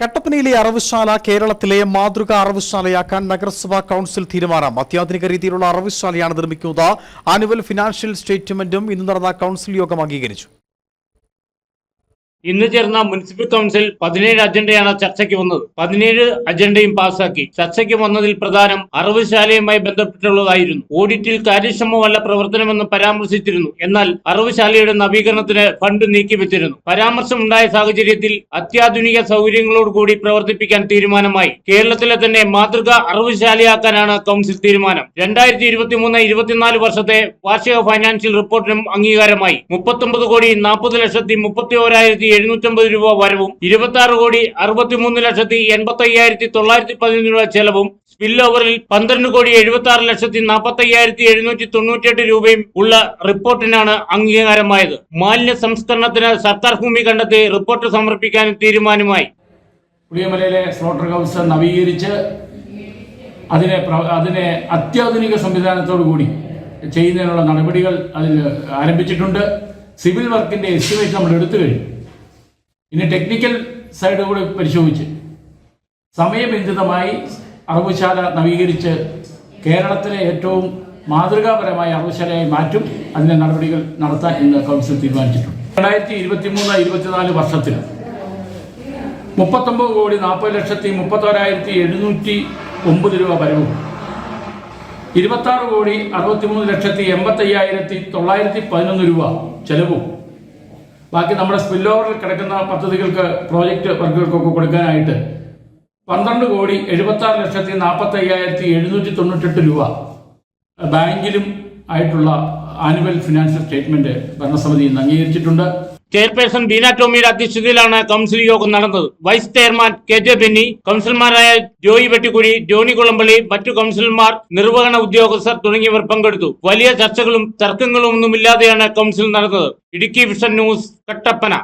കട്ടപ്പനയിലെ അറവുശാല കേരളത്തിലെ മാതൃക അറവുശാലയാക്കാൻ നഗരസഭാ കൗൺസിൽ തീരുമാനം. അത്യാധുനിക രീതിയിലുള്ള അറവുശാലയാണ് നിർമ്മിക്കുന്നത്. ആനുവൽ ഫിനാൻഷ്യൽ സ്റ്റേറ്റ്മെന്റും ഇന്ന് നടന്ന കൌൺസിൽ യോഗം അംഗീകരിച്ചു. ഇന്ന് ചേർന്ന മുനിസിപ്പൽ കൗൺസിൽ പതിനേഴ് അജണ്ടയാണ് ചർച്ചയ്ക്ക് വന്നത്. പതിനേഴ് അജണ്ടയും പാസാക്കി. ചർച്ചയ്ക്ക് വന്നതിൽ പ്രധാനം അറവുശാലയുമായി ബന്ധപ്പെട്ടുള്ളതായിരുന്നു. ഓഡിറ്റിൽ കാര്യക്ഷമമല്ല പ്രവർത്തനമെന്ന് പരാമർശിച്ചിരുന്നു. എന്നാൽ അറവുശാലയുടെ നവീകരണത്തിന് ഫണ്ട് നീക്കിവെച്ചിരുന്നു. പരാമർശമുണ്ടായ സാഹചര്യത്തിൽ അത്യാധുനിക സൗകര്യങ്ങളോടുകൂടി പ്രവർത്തിപ്പിക്കാൻ തീരുമാനമായി. കേരളത്തിലെ തന്നെ മാതൃക അറവുശാലയാക്കാനാണ് കൗൺസിൽ തീരുമാനം. രണ്ടായിരത്തി ഇരുപത്തി മൂന്ന് ഇരുപത്തിനാല് വർഷത്തെ വാർഷിക ഫൈനാൻഷ്യൽ റിപ്പോർട്ടിനും അംഗീകാരമായി. മുപ്പത്തൊമ്പത് കോടി നാൽപ്പത് ലക്ഷത്തി മുപ്പത്തി ഓരായിരത്തി എഴുന്നൂറ്റമ്പത് രൂപ വരവും ഇരുപത്തി ആറ് കോടി അറുപത്തിമൂന്ന് ലക്ഷത്തി എൺപത്തി അയ്യായിരത്തി തൊള്ളായിരത്തി പതിനൊന്ന് രൂപ ചെലവും സ്പിൽ ഓവറിൽ പന്ത്രണ്ട് കോടി എഴുപത്തി ആറ് ലക്ഷത്തി നാൽപ്പത്തി അയ്യായിരത്തി എഴുന്നൂറ്റി തൊണ്ണൂറ്റിയെട്ട് രൂപയും ഉള്ള റിപ്പോർട്ടിനാണ് അംഗീകാരമായത്. മാലിന്യ സംസ്കരണത്തിന് സർക്കാർ ഭൂമി കണ്ടെത്തി റിപ്പോർട്ട് സമർപ്പിക്കാൻ തീരുമാനമായി. പുളിയമലയിലെ സ്ലോട്ടർ ഹൗസ് നവീകരിച്ച് അതിനെ അതിനെ അത്യാധുനിക സംവിധാനത്തോടു കൂടി ചെയ്യുന്നതിനുള്ള നടപടികൾ അതിൽ ആരംഭിച്ചിട്ടുണ്ട്. സിവിൽ വർക്കിന്റെ എസ്റ്റിമേറ്റ് നമ്മൾ എടുത്തു കഴിഞ്ഞു. ഇനി ടെക്നിക്കൽ സൈഡ് കൂടി പരിശോധിച്ച്. സമയബന്ധിതമായി അറവുശാല നവീകരിച്ച് കേരളത്തിലെ ഏറ്റവും മാതൃകാപരമായ അറവുശാലയായി മാറ്റും. അതിന്റെ നടപടികൾ നടത്താൻ ഇന്ന് കൗൺസിൽ തീരുമാനിച്ചിട്ടുണ്ട്. രണ്ടായിരത്തി ഇരുപത്തി മൂന്ന് ഇരുപത്തിനാല് വർഷത്തിൽ മുപ്പത്തൊമ്പത് കോടി നാൽപ്പത് ലക്ഷത്തി മുപ്പത്തോരായിരത്തി എഴുന്നൂറ്റി ഒമ്പത് രൂപ വരവും. ഇരുപത്താറ് കോടി അറുപത്തിമൂന്ന് ലക്ഷത്തി എൺപത്തയ്യായിരത്തി തൊള്ളായിരത്തി പതിനൊന്ന് രൂപ ചെലവും. ബാക്കി നമ്മുടെ സ്പിൽ ഓവറിൽ കിടക്കുന്ന പദ്ധതികൾക്ക് പ്രോജക്റ്റ് വർക്കുകൾക്കൊക്കെ കൊടുക്കാനായിട്ട് പന്ത്രണ്ട് കോടി എഴുപത്താറ് ലക്ഷത്തി നാൽപ്പത്തി അയ്യായിരത്തി എഴുന്നൂറ്റി തൊണ്ണൂറ്റെട്ട് രൂപ ബാങ്കിലും ആയിട്ടുള്ള ആനുവൽ ഫിനാൻഷ്യൽ സ്റ്റേറ്റ്മെന്റ് ഭരണസമിതി ഇന്ന് അംഗീകരിച്ചിട്ടുണ്ട്. ചെയർപേഴ്സൺ ബീന ടോമിയുടെ അധ്യക്ഷതയിലാണ് കൗൺസിൽ യോഗം നടന്നത്. Vice chairman K J Benny കൗൺസിലർമാരായ ജോയി വെട്ടിക്കുഴി ജോണി കുളമ്പള്ളി മറ്റു കൗൺസിലർമാർ നിർവഹണ ഉദ്യോഗസ്ഥർ തുടങ്ങിയവർ പങ്കെടുത്തു. വലിയ ചർച്ചകളും തർക്കങ്ങളും ഒന്നുമില്ലാതെയാണ് കൗൺസിൽ നടന്നത്. Idukki vision news Kattappana.